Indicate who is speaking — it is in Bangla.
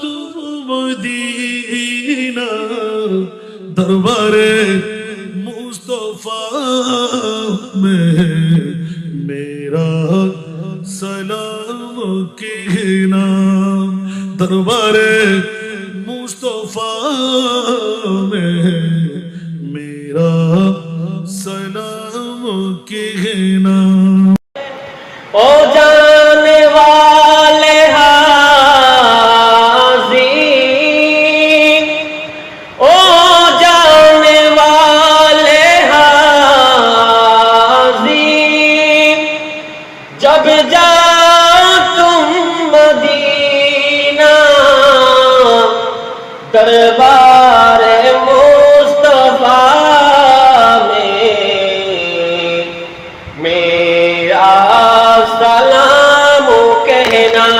Speaker 1: তু মদিনা, দরবারে মুস্তফা মে মেরা সালাম কে নাম? দরবারে মুস্তফা মে মেরা সালাম কে নাম?
Speaker 2: कब जा तुम मदीना दरबार मुस्तफा में मेरा सलाम कहना